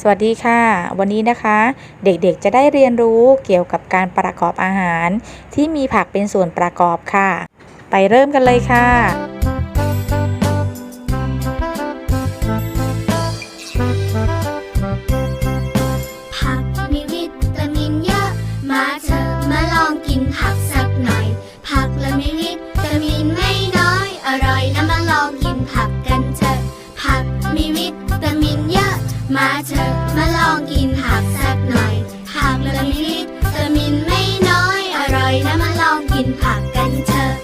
สวัสดีค่ะ วันนี้นะคะ เด็กๆจะได้เรียนรู้เกี่ยวกับการประกอบอาหาร ที่มีผักเป็นส่วนประกอบค่ะ ไปเริ่มกันเลยค่ะ มาเถอะมาลองกินผักสักหน่อย ผักละมีวิตามินไม่น้อย อร่อยนะมาลองกินผักกันเถอะ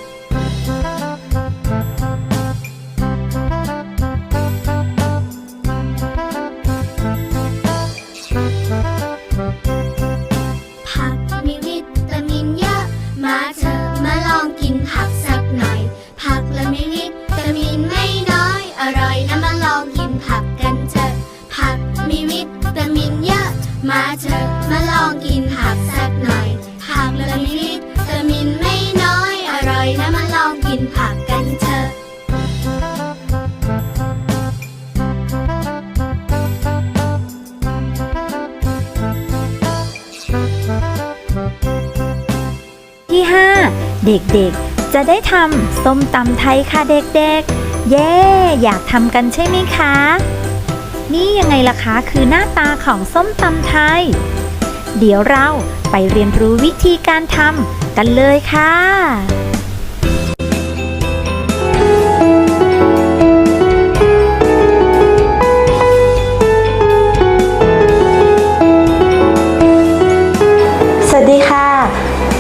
ผักมีวิตามินเยอะ มาเถอะมาลองกินผักสักหน่อย ผักละมีวิตามินไม่น้อย อร่อยนะมาลองกินผักกัน มาเถอะมาลองกินผักสักหน่อย ผักละมีวิตามินไม่น้อย อร่อยนะมาลองกินผักกันเถอะที่ 5 เด็กๆ จะได้ทำส้มตำไทยค่ะเด็กๆ เย้ อยากทำกันใช่ไหมคะ นี่ยังไงล่ะคะคือหน้าตาของส้มตำไทย เดี๋ยวเราไปเรียนรู้วิธีการทำกันเลยค่ะสวัสดีค่ะ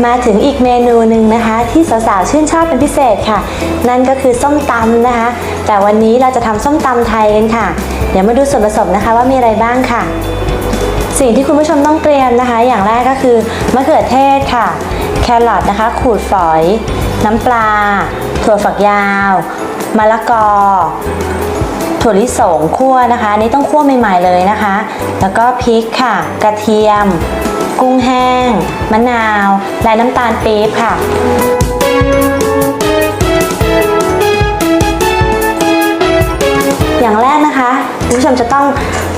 มาถึงอีกเมนูหนึ่งนะคะ ที่สาวๆชื่นชอบเป็นพิเศษค่ะ นั่นก็คือส้มตำนะคะ แต่วันนี้เราจะทำส้มตำไทยกันค่ะ เดี๋ยวมาดูส่วนผสมนะคะว่ามีอะไรบ้างค่ะ สิ่งที่คุณผู้ชมต้องเตรียมนะคะ อย่างแรกก็คือมะเขือเทศค่ะ แครอทนะคะ ขูดฝอย น้ำปลา ถั่วฝักยาวมะละกอ ถั่วลิสงคั่วนะคะนนี้ต้องคั่วใหม่ๆเลยนะคะ แล้วก็พริกค่ะ กระเทียม กุ้งแห้ง มะนาว และน้ำตาลปี๊บค่ะ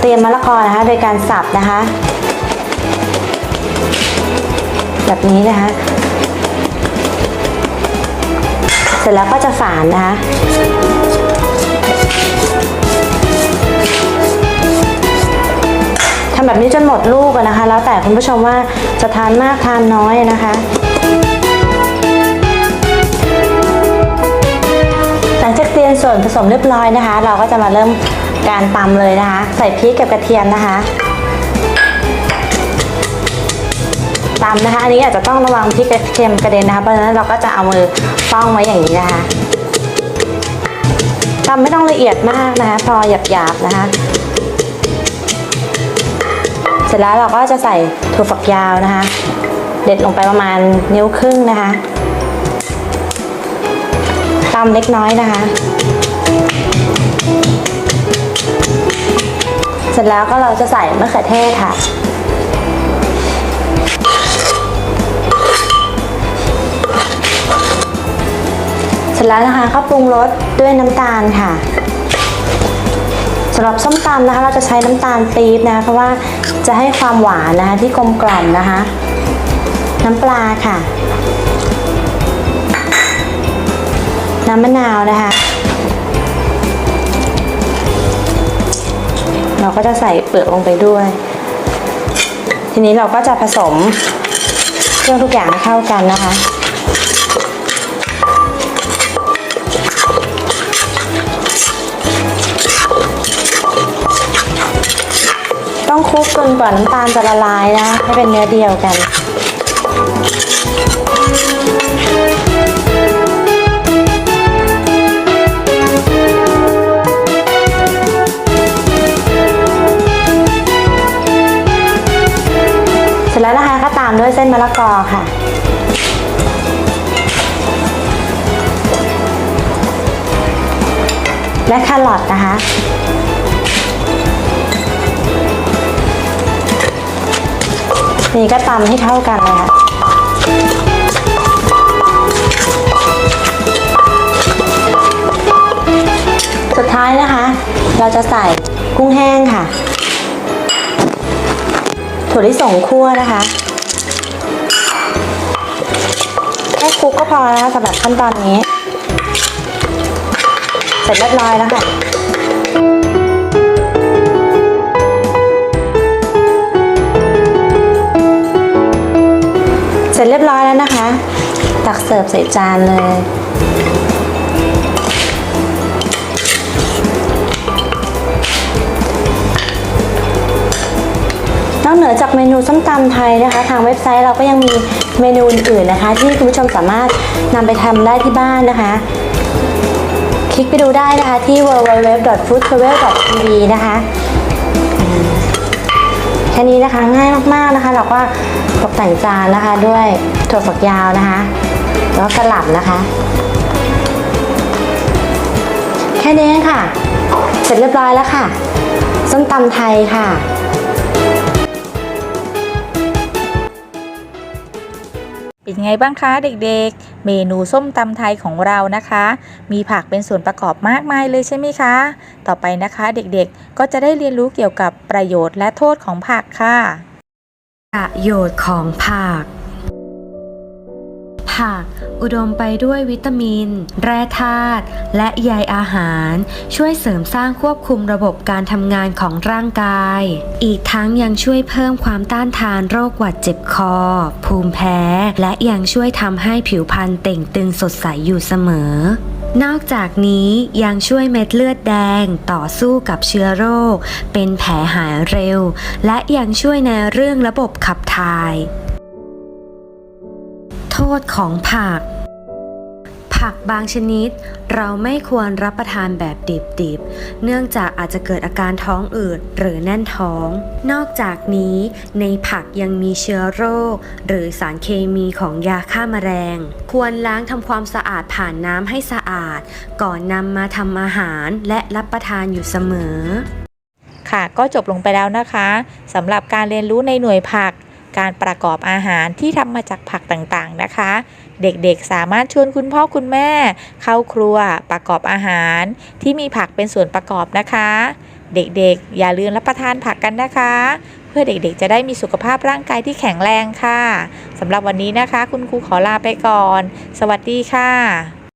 ต้องเตรียมมะละกอนะคะ โดยการสับนะคะ แบบนี้นะคะ เสร็จแล้วก็จะฝานนะคะทำแบบนี้จนหมดลูกนะคะ แล้วแต่คุณผู้ชมว่าจะทานมากทานน้อยนะคะ หลังจากเตรียมส่วนผสมเรียบร้อยนะคะ เราก็จะมาเริ่ม การตำเลยนะคะ ใส่พริกกับกระเทียมนะคะตำนะคะ อันนี้อาจจะต้องระวังพริกกระเทียมกระเด็นนะคะ เพราะฉะนั้นเราก็จะเอามือป้องไว้อย่างนี้นะคะตำไม่ต้องละเอียดมากนะคะ พอหยาบๆนะคะ เสร็จแล้วเราก็จะใส่ถั่วฝักยาวนะคะ เด็ดลงไปประมาณนิ้วครึ่งนะคะตำเล็กน้อยนะคะ เสร็จแล้วก็เราจะใส่มะเขือเทศค่ะ เสร็จแล้วนะคะก็ปรุงรสด้วยน้ำตาลค่ะสำหรับส้มตำนะคะ เราจะใช้น้ำตาลปี๊บนะคะเพราะว่าจะให้ความหวานนะคะที่กลมกล่อมนะคะ น้ำปลาค่ะ น้ำมะนาวนะคะ เราก็จะใส่เปลือกลงไปด้วย ทีนี้เราก็จะผสมเครื่องทุกอย่างให้เข้ากันนะคะต้องคลุกจนกว่าน้ำตาลจะละลายนะให้เป็นเนื้อเดียวกัน สร็จแล้วนะคะก็ตามด้วยเส้นมะละกอค่ะ และแครอทนะคะ นี่ก็ตำให้เข้ากันเลยค่ะสุดท้ายนะคะ เราจะใส่กุ้งแห้งค่ะ ถั่วลิสงคั่วนะคะ แค่คลุกก็พอแล้วนะสำหรับขั้นตอนนี้ เสร็จเรียบร้อยแล้วค่ะเสร็จเรียบร้อยแล้วนะคะ ตักเสิร์ฟใส่จานเลย อกเหนือจากเมนูส้มตำไทยนะคะ ทางเว็บไซต์เราก็ยังมีเมนูอื่นๆนะคะ ที่คุณผู้ชมสามารถนำไปทำได้ที่บ้านนะคะ คลิกไปดูได้นะคะที่ www.foodtravel.tv นะคะแค่นี้นะคะง่ายมากๆนะคะ เราก็ตกแต่งจานนะคะด้วยถั่วฝักยาวนะคะ แล้วกระหล่ำนะคะ แค่นี้เองค่ะ เสร็จเรียบร้อยแล้วค่ะ ส้มตำไทยค่ะ เป็นไงบ้างคะเด็กๆ เมนูส้มตำไทยของเรานะคะ มีผักเป็นส่วนประกอบมากมายเลยใช่ไหมคะ ต่อไปนะคะเด็กๆ ก็จะได้เรียนรู้เกี่ยวกับประโยชน์และโทษของผักค่ะ ประโยชน์ของผัก ผัก อุดมไปด้วยวิตามิน แร่ธาตุและใยอาหาร ช่วยเสริมสร้างควบคุมระบบการทำงานของร่างกาย อีกทั้งยังช่วยเพิ่มความต้านทานโรคหวัดเจ็บคอ ภูมิแพ้ และยังช่วยทำให้ผิวพรรณเต่งตึงสดใสอยู่เสมอนอกจากนี้ยังช่วยเม็ดเลือดแดงต่อสู้กับเชื้อโรค เป็นแผลหายเร็ว และยังช่วยในเรื่องระบบขับถ่าย โทษของผัก ผักบางชนิด เราไม่ควรรับประทานแบบดิบๆ เนื่องจากอาจจะเกิดอาการท้องอืดหรือแน่นท้อง นอกจากนี้ในผักยังมีเชื้อโรค หรือสารเคมีของยาฆ่าแมลง ควรล้างทำความสะอาดผ่านน้ำให้สะอาด ก่อนนำมาทำอาหารและรับประทานอยู่เสมอค่ะก็จบลงไปแล้วนะคะสำหรับการเรียนรู้ในหน่วยผัก การประกอบอาหารที่ทำมาจากผักต่างๆนะคะ เด็กๆสามารถชวนคุณพ่อคุณแม่ เข้าครัวประกอบอาหาร ที่มีผักเป็นส่วนประกอบนะคะ เด็กๆ อย่าลืมรับประทานผักกันนะคะ เพื่อเด็กๆ จะได้มีสุขภาพร่างกายที่แข็งแรงค่ะสำหรับวันนี้นะคะ คุณครูขอลาไปก่อน สวัสดีค่ะ